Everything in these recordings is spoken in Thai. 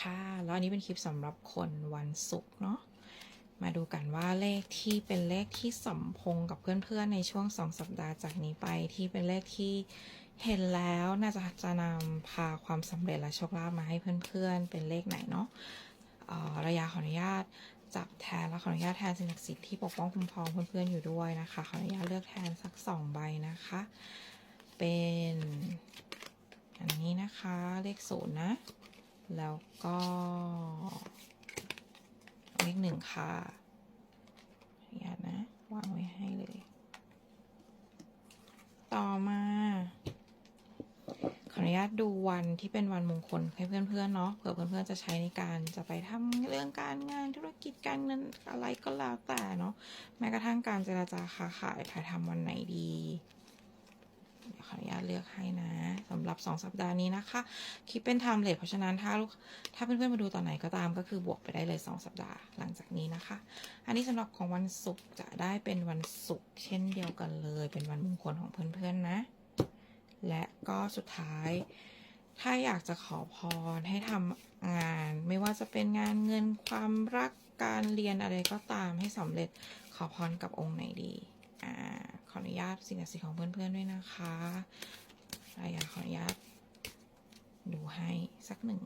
ค่ะ แล้วอันนี้เป็นคลิปสำหรับคนวันศุกร์เนาะ มาดูกันว่าเลขที่เป็นเลขที่สมพงกับเพื่อนๆ ในช่วงสองสัปดาห์จากนี้ไปที่เป็นเลขที่เห็นแล้วน่าจะจะนำพาความสำเร็จและโชคลาภมาให้เพื่อนๆ เป็นเลขไหนเนาะออระยะขออนุญาตจับแทนและขออนุญาตแทนสิ่งศักดิ์สิทธิ์ที่ปกป้องคุ้มครองเพื่อนๆ อยู่ด้วยนะคะ ขออนุญาตเลือกแทนสักสองใบนะคะ เป็น อันนี้นะคะเลขศูนย์นะ แล้วก็เลขหนึ่งค่ะออนุญานะ วางไว้ให้เลย ต่อมา ขออนุญาตดูวันที่เป็นวันมงคลให้เพื่อนๆเนาะเผื่อเพื่อนๆจะใช้ในการจะไปทำเรื่องการงานธุรกิจการเงินอะไรก็แล้วแต่เนาะแม้กระทั่งการเจราจาค้าขายใครทำวันไหนดี เดี๋ยวขออนุญาตเลือกให้นะ หรับ 2 สัปดาห์นี้นะคะคิดเป็นไทม์เลทเพราะฉะนั้นถ้าลูกถ้าเพื่อนๆมาดูตอนไหนก็ตามก็คือบวกไปได้เลย 2 สัปดาห์หลังจากนี้นะคะ อันนี้สำหรับของวันศุกร์จะได้เป็นวันศุกร์เช่นเดียวกันเลย เป็นวันมงคลของเพื่อนๆนะ และก็สุดท้ายถ้าอยากจะขอพรให้ทำงาน ไม่ว่าจะเป็นงานเงินความรักการเรียนอะไรก็ตามให้สำเร็จขอพรกับองค์ไหนดี อ่า ขออนุญาตสิ่งศักดิ์สิทธิ์ของเพื่อนๆด้วยนะคะ รายาขออนุญาตดูให้สักหนึ่ง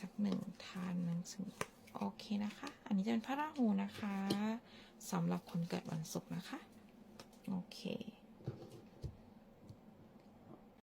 สักหนึ่งทานหนังสือโอเคนะคะ อันนี้จะเป็นพระราหูนะคะสำหรับคนเกิดวันศุกร์นะคะ โอเค